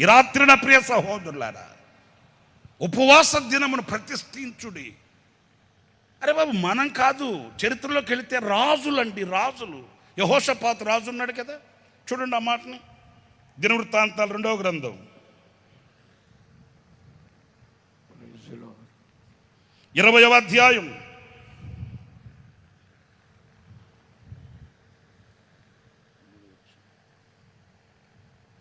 ఈ రాత్రిన ప్రియ సహోదరులారా ఉపవాస దినమును ప్రతిష్ఠించుడి. అరే బాబు మనం కాదు చరిత్రలోకి వెళితే రాజులండి రాజులు. యహోషపాత్ రాజు ఉన్నాడు కదా? చూడండి ఆ మాటని. దినవృత్తాంతాలు రెండవ గ్రంథం. ఇరవయవ అధ్యాయం.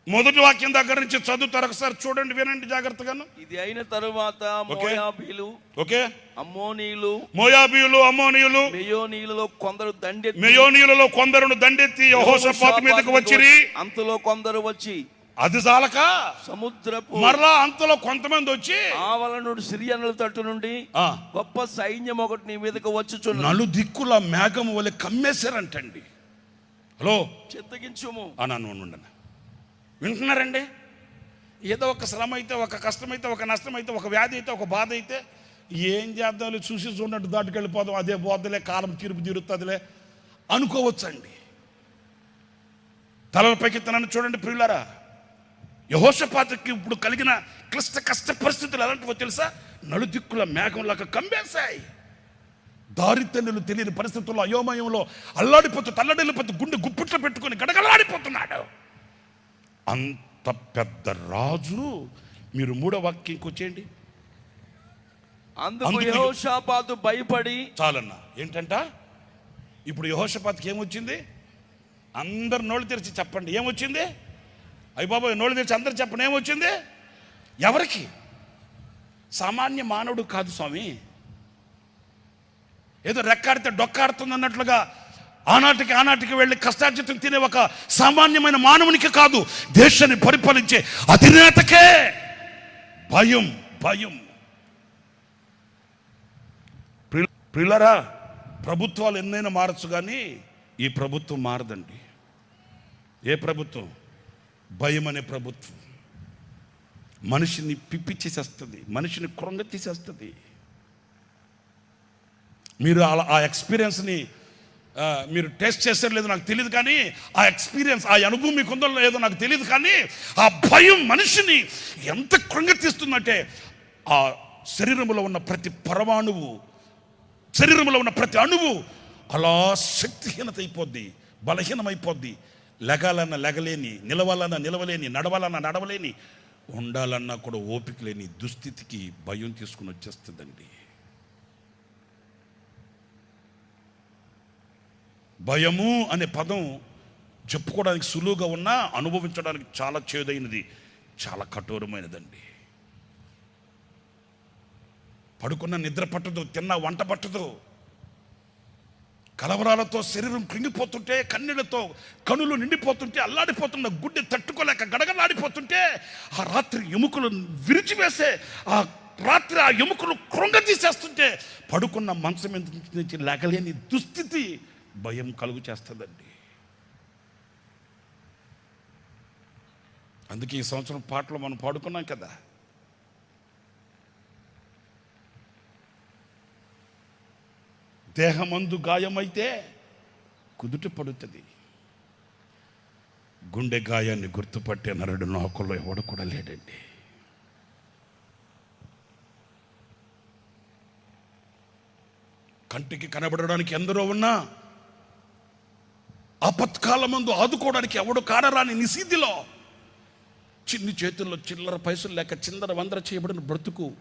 మొదటి వాక్యం దగ్గర నుంచి చదువుతారు. ఒకసారి చూడండి వినండి జాగ్రత్తగాను. ఇది అయిన తరువాత మోయాబీలు ఓకే. అమ్మోనీయులు మోయాబీయులు అమ్మోనియులు. మెయోనీయులలో కొందరు దండెత్తి. మెయోనీయులలో కొందరును దండెత్తి యహోషపాతు మీదకి వచ్చిరి. అంతలో కొందరు వచ్చి అది చాలక? సముద్రపు మరలా అంతలో కొంతమంది వచ్చి ఆవల నుండి సిరియనుల తట్టు నుండి గొప్ప సైన్యం ఒకటి నీ మీదకి వచ్చుచున్నది. నలు దిక్కుల మేఘం వలె కమ్మేశారంటండి. హలో? చిత్తగించుము. అన్నాను ఉండను? వింటున్నారండి? ఏదో ఒక శ్రమ అయితే ఒక కష్టమైతే ఒక నష్టమైతే ఒక వ్యాధి అయితే ఒక బాధ అయితే ఏం చేద్దాం చూసి చూడట్టు దాటుకెళ్ళిపోదాం. అదే పోద్దులే కాలం తీర్పు తీరుతుందిలే అనుకోవచ్చండి. తలల పైకెత్తనని చూడండి ప్రియులారా. యహోషపాతకి ఇప్పుడు కలిగిన క్లిష్ట కష్ట పరిస్థితులు ఎలాంటివో తెలుసా? నలుదిక్కుల మేఘంలాగా కమ్మేశాయి దారి తెలియని పరిస్థితుల్లో అయోమయంలో అల్లాడిపోతూ తల్లడిల్లిపోతూ గుండె గుప్పిట్లో పెట్టుకొని గడగలాడిపోతున్నాడు అంత పెద్ద రాజు మీరు మూడో వాక్యంకి వచ్చేయండి అందుకు యెహోషాపాతు భయపడి చాలన్న. ఏంటంట? ఇప్పుడు యహోషపాత్కి ఏమొచ్చింది? అందరు నోళ్ళు తెరిచి చెప్పండి. ఏమొచ్చింది? అయ్యి బాబాయ్ నోళ్ళు తెరిచి అందరు చెప్పండి. ఏమొచ్చింది? ఎవరికి? సామాన్య మానవుడు కాదు స్వామి. ఏదో రెక్కాడితే డొక్కాడుతుంది అన్నట్లుగా ఆనాటికి ఆనాటికి వెళ్ళి కష్టార్జితం తినే ఒక సామాన్యమైన మానవునికి కాదు దేశాన్ని పరిపాలించే అధినేతకే భయం భయం. ప్రియుల- ప్రభుత్వాలు ఎన్నైనా మారచ్చు కానీ ఈ ప్రభుత్వం మారదండి. ఏ ప్రభుత్వం? భయం అనే ప్రభుత్వం. మనిషిని పిప్పి చేసేస్తుంది మనిషిని కొరంగ తీసేస్తుంది. మీరు అలా ఆ ఎక్స్పీరియన్స్ని మీరు టెస్ట్ చేస్తారో లేదో నాకు తెలియదు కానీ ఆ ఎక్స్పీరియన్స్ ఆ అనుభవం మీకు ఉందో లేదో నాకు తెలియదు కానీ ఆ భయం మనిషిని ఎంత కృంగతీస్తుందంటే ఆ శరీరంలో ఉన్న ప్రతి పరమాణువు శరీరంలో ఉన్న ప్రతి అణువు అలా శక్తిహీనత అయిపోద్ది బలహీనమైపోద్ది. లెగాలన్నా లెగలేని నిలవాలన్నా నిలవలేని నడవాలన్నా నడవలేని ఉండాలన్నా కూడా ఓపిక లేని దుస్థితికి భయం తీసుకుని వచ్చేస్తుందండి. భయము అనే పదం చెప్పుకోవడానికి సులువుగా ఉన్నా అనుభవించడానికి చాలా చేదైనది చాలా కఠోరమైనదండి. పడుకున్న నిద్ర పట్టదు తిన్న వంట పట్టదు. కలవరాలతో శరీరం కృంగిపోతుంటే కన్నీళ్ళతో కనులు నిండిపోతుంటే అల్లాడిపోతున్న గుడ్డి తట్టుకోలేక గడగలాడిపోతుంటే ఆ రాత్రి ఎముకలు విరిచివేసే ఆ రాత్రి ఆ ఎముకలు కృంగ తీసేస్తుంటే పడుకున్న మంచం మీద నుంచి లేకలేని దుస్థితి భయం కలుగు చేస్తుందండి అందుకే ఈ సంవత్సరం పాటలు మనం పాడుకున్నాం కదా. దేహమందు గాయమైతే కుదుట పడుతుంది. గుండె గాయాన్ని గుర్తుపట్టే నరుడు నోకల్లో ఎవడు కూడా లేడండి. కంటికి కనబడడానికి ఎందరో ఉన్నా ఆపత్కాలమందు ఆదుకోవడానికి ఎవడు కాడరాని నిసీదిలో చిన్ని చేతుల్లో చిల్లర పైసలు లేక చిందర వందర చేయబడిన బ్రతుకు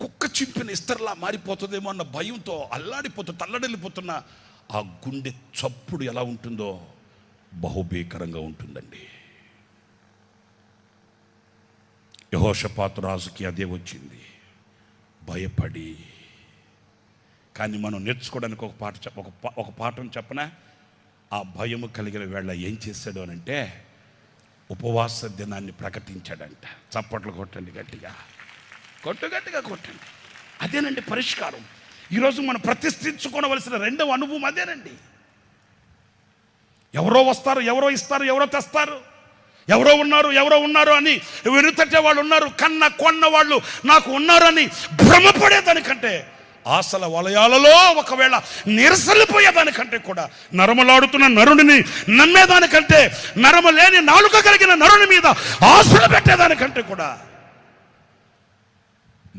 కుక్క చింపిన ఇస్తర్లా మారిపోతుందేమో అన్న భయంతో అల్లాడిపోతూ తల్లడిల్లిపోతున్న ఆ గుండె చప్పుడు ఎలా ఉంటుందో బహుభీకరంగా ఉంటుందండి. యహోషపాతు రాజుకి అదే వచ్చింది. భయపడి. కానీ మనం నేర్చుకోవడానికి ఒక పాట చెప్ప ఒక ఒక పాఠం చెప్పనా? ఆ భయము కలిగిన వేళ ఏం చేశాడు అని అంటే ఉపవాస దినాన్ని ప్రకటించాడంట. చప్పట్లు కొట్టండి గట్టిగా. కొట్టు గట్టిగా కొట్టండి. అదేనండి పరిష్కారం. ఈరోజు మనం ప్రతిష్ఠించుకోవలసిన రెండవ అనుభవం అదేనండి. ఎవరో వస్తారు ఎవరో ఇస్తారు ఎవరో తెస్తారు. ఎవరో ఉన్నారు ఎవరో ఉన్నారు అని వెనుతట్టే వాళ్ళు ఉన్నారు. కన్న కొన్న వాళ్ళు నాకు ఉన్నారు అని భ్రమపడేదానికంటే ఆశల వలయాలలో ఒకవేళ నిరసలిపోయేదానికంటే కూడా నరమలాడుతున్న నరుడిని నమ్మేదానికంటే నరమ లేని నాలుక కలిగిన నరుని మీద ఆశలు పెట్టేదానికంటే కూడా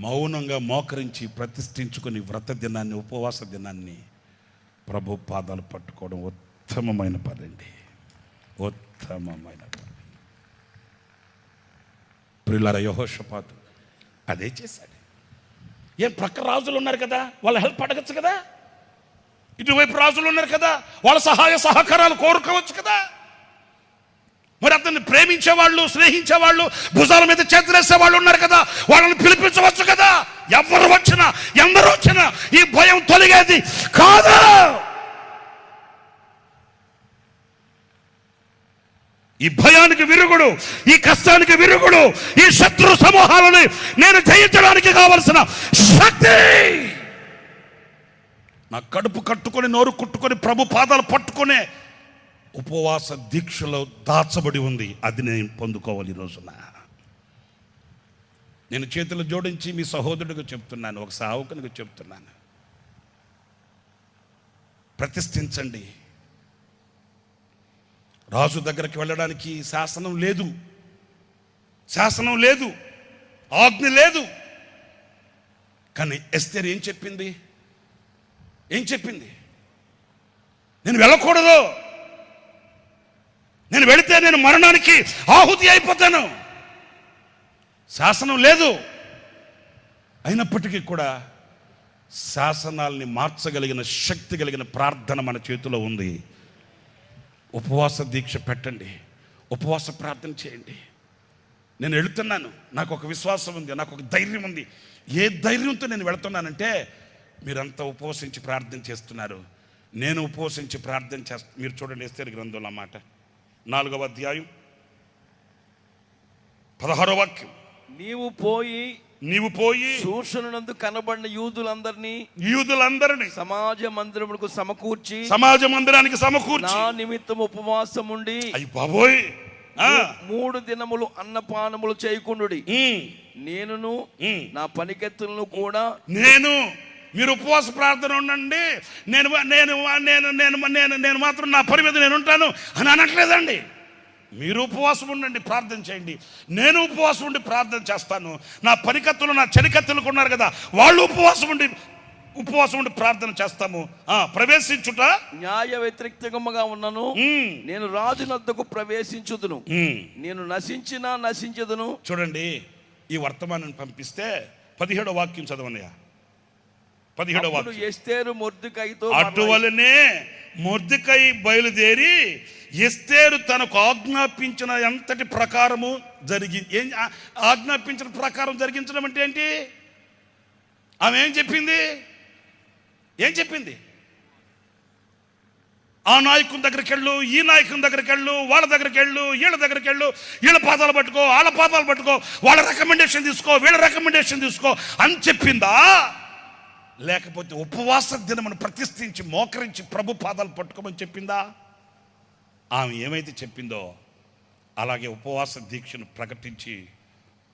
మౌనంగా మోకరించి ప్రతిష్ఠించుకుని వ్రత దినాన్ని ఉపవాస దినాన్ని ప్రభు పాదాలు పట్టుకోవడం ఉత్తమమైన పని అండి ఉత్తమమైన పని. ప్రిల్లర యహోషపాతు అదే చేశాడు. ఏం ప్రక్క రాజులు ఉన్నారు కదా? వాళ్ళ హెల్ప్ అడగచ్చు కదా? ఇటువైపు రాజులు ఉన్నారు కదా? వాళ్ళ సహాయ సహకారాలు కోరుకోవచ్చు కదా? మరి అతన్ని ప్రేమించే వాళ్ళు స్నేహించే వాళ్ళు భుజాల మీద చేతులేసే వాళ్ళు ఉన్నారు కదా? వాళ్ళని పిలిపించవచ్చు కదా? ఎవరు వచ్చినా ఎందరు వచ్చినా ఈ భయం తొలగేది కాదు! ఈ భయానికి విరుగుడు ఈ కష్టానికి విరుగుడు ఈ శత్రు సమూహాలని నేను జయించడానికి కావలసిన శక్తి! నా కడుపు కట్టుకొని నోరు కుట్టుకొని ప్రభు పాదాలు పట్టుకునే ఉపవాస దీక్షలో దాచబడి ఉంది. అది నేను పొందుకోవాలి ఈ రోజున. నేను చేతులు జోడించి మీ సహోదరుడికి చెప్తున్నాను ఒక సావుకునికి చెప్తున్నాను. ప్రతిష్ఠించండి. రాజు దగ్గరికి వెళ్ళడానికి శాసనం లేదు. శాసనం లేదు. ఆజ్ఞ లేదు. కానీ ఎస్తేర్ ఏం చెప్పింది? ఏం చెప్పింది? నేను వెళ్ళకూడదు. నేను వెళితే నేను మరణానికి ఆహుతి అయిపోతాను. శాసనం లేదు. అయినప్పటికీ కూడా శాసనాల్ని మార్చగలిగిన శక్తి కలిగిన ప్రార్థన మన చేతిలో ఉంది. ఉపవాస దీక్ష పెట్టండి. ఉపవాస ప్రార్థన చేయండి. నేను వెళుతున్నాను నాకు ఒక విశ్వాసం ఉంది. నాకు ఒక ధైర్యం ఉంది. ఏ ధైర్యంతో నేను వెళుతున్నానంటే మీరంతా ఉపవసించి ప్రార్థన చేస్తున్నారు. నేను ఉపవసించి ప్రార్థన చేస్తా మీరు చూడండి ఎస్తేరు గ్రంథంలో మాట. నాలుగవ అధ్యాయం పదహారో వాక్యం. నీవు పోయి నీవు పోయి శూషణనందు కనబడిన యూదులందరినీ యూదులందరినీ సమాజ మందిరములకు సమకూర్చి సమాజ మందిరానికి సమకూర్చి నా నిమిత్తం ఉపవాసం ఉండి అయ్యి బాబోయ్ మూడు దినములు అన్నపానములు చేయకుండుడి ఉమ్, నేనును. నా పనికెత్తులను కూడా నేను మీరు ఉపవాస ప్రార్థన ఉండండి. నేను నేను నేను నేను నేను నేను మాత్రం నా పని మీద నేను ఉంటాను అని అనట్లేదండి. మీరు ఉపవాసం ఉండండి ప్రార్థన చేయండి. నేను ఉపవాసం ఉండి ప్రార్థన చేస్తాను. నా పనికత్తులు నా చెలికత్తులు ఉన్నారు కదా వాళ్ళు ఉపవాసం ఉండి ఉపవాసం ఉండి ప్రార్థన చేస్తాము. ఆ, ప్రవేశించుట? న్యాయ వ్యతిరేక్తముగా ఉన్నను. నేను రాజునద్దకు ప్రవేశించుదును. ఉమ్. నేను నశించినా నశించదును. చూడండి ఈ వర్తమానం పంపిస్తే పదిహేడో వాక్యం చదవనయ్యా పదిహేడో వాక్యం. ఎస్తేరు మొర్దుకైతో అటువలనే మొర్దికై బయలుదేరి ఎస్తేరు తనకు ఆజ్ఞాపించిన ఎంతటి ప్రకారము జరిగి ఏం ఆజ్ఞాపించిన ప్రకారం జరిగించడం అంటే ఏంటి? ఆమె ఏం చెప్పింది? ఏం చెప్పింది? ఆ నాయకుని దగ్గరికి వెళ్ళు ఈ నాయకుని దగ్గరికి వెళ్ళు వాళ్ళ దగ్గరికి వెళ్ళు వీళ్ళ దగ్గరికి వెళ్ళు వీళ్ళ పాదాలు పట్టుకో వాళ్ళ పాదాలు పట్టుకో వాళ్ళ రికమెండేషన్ తీసుకో వీళ్ళ రికమెండేషన్ తీసుకో అని చెప్పిందా? లేకపోతే ఉపవాస దినమును ప్రతిష్ఠించి మోకరించి ప్రభు పాదాలు పట్టుకోమని చెప్పిందా? ఆమె ఏమైతే చెప్పిందో అలాగే ఉపవాస దీక్షను ప్రకటించి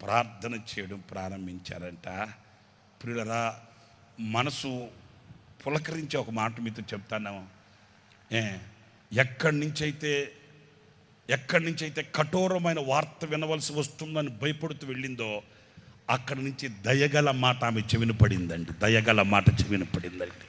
ప్రార్థన చేయడం ప్రారంభించారంట. ప్రియులరా మనసు పులకరించే ఒక మాట మీతో చెప్తాను. ఏ ఎక్కడి నుంచైతే అయితే ఎక్కడి నుంచైతే అయితే కఠోరమైన వార్త వినవలసి వస్తుందని భయపడుతూ వెళ్ళిందో అక్కడి నుంచి దయగల మాట ఆమె చెవిన పడిందండి. దయగల మాట చెవిన పడిందండి.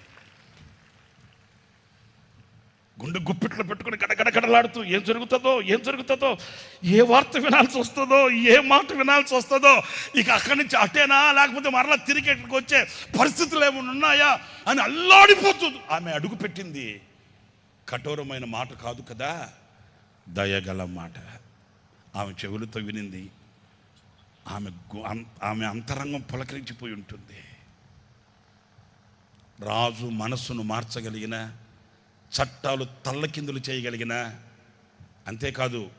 గుండె గుప్పిట్లో పెట్టుకుని గడగడగడలాడుతూ ఏం జరుగుతుందో ఏం జరుగుతుందో ఏ వార్త వినాల్సి వస్తుందో ఏ మాట వినాల్సి వస్తుందో ఇక అక్కడి నుంచి అటేనా లేకపోతే మరలా తిరిగి వచ్చే పరిస్థితులు ఏమైనా ఉన్నాయా అని అల్లాడిపోతుంది. ఆమె అడుగు పెట్టింది కఠోరమైన మాట కాదు కదా దయగల మాట. ఆమె చెవులతో వినింది ఆమె గు- ఆమె అంతరంగం పులకరించిపోయి ఉంటుంది. రాజు మనస్సును మార్చగలిగిన చట్టాలు తల్లకిందులు చేయగలిగిన అంతేకాదు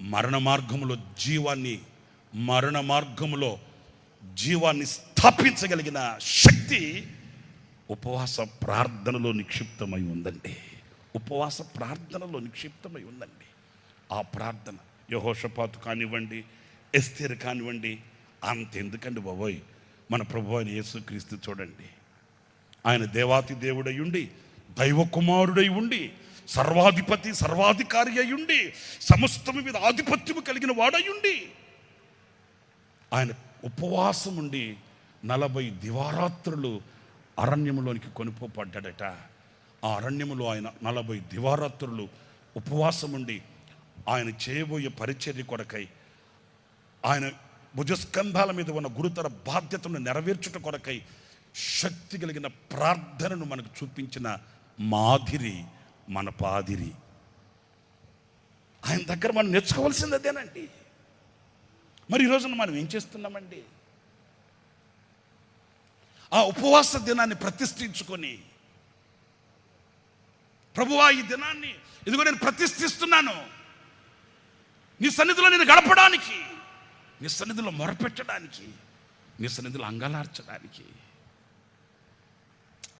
మరణ మార్గములో జీవాన్ని మరణ మార్గములో జీవాన్ని స్థాపించగలిగిన శక్తి ఉపవాస ప్రార్థనలో నిక్షిప్తమై ఉందండి. ఉపవాస ప్రార్థనలో నిక్షిప్తమై ఉందండి. ఆ ప్రార్థన యహోషపాతు కానివ్వండి ఎస్తేరు కానివ్వండి అంతెందుకండి బాబోయ్. మన ప్రభు అయిన యేసుక్రీస్తు చూడండి. ఆయన దేవాతి దేవుడై ఉండి దైవ కుమారుడై ఉండి సర్వాధిపతి సర్వాధికారి అయి ఉండి సమస్తము మీద ఆధిపత్యము కలిగిన వాడై ఉండి ఆయన ఉపవాసం ఉండి నలభై దివారాత్రులు అరణ్యములోనికి కొనుపోబడ్డాడట. ఆ అరణ్యములో ఆయన నలభై దివారాత్రులు ఉపవాసం ఉండి ఆయన చేయబోయే పరిచర్య కొరకై ఆయన భుజస్కంధాల మీద ఉన్న గురుతర బాధ్యతను నెరవేర్చుట కొరకై శక్తి కలిగిన ప్రార్థనను మనకు చూపించిన మాదిరి మన పాదిరి. ఆయన దగ్గర మనం నేర్చుకోవాల్సింది అదేనండి. మరి ఈ రోజున మనం ఏం చేస్తున్నామండి? ఆ ఉపవాస దినాన్ని ప్రతిష్ఠించుకొని ప్రభువా ఈ దినాన్ని ఇదిగో నేను ప్రతిష్ఠిస్తున్నాను. నీ సన్నిధిలో నేను గడపడానికి నీ సన్నిధిలో మొరపెట్టడానికి నీ సన్నిధిలో అంగలార్చడానికి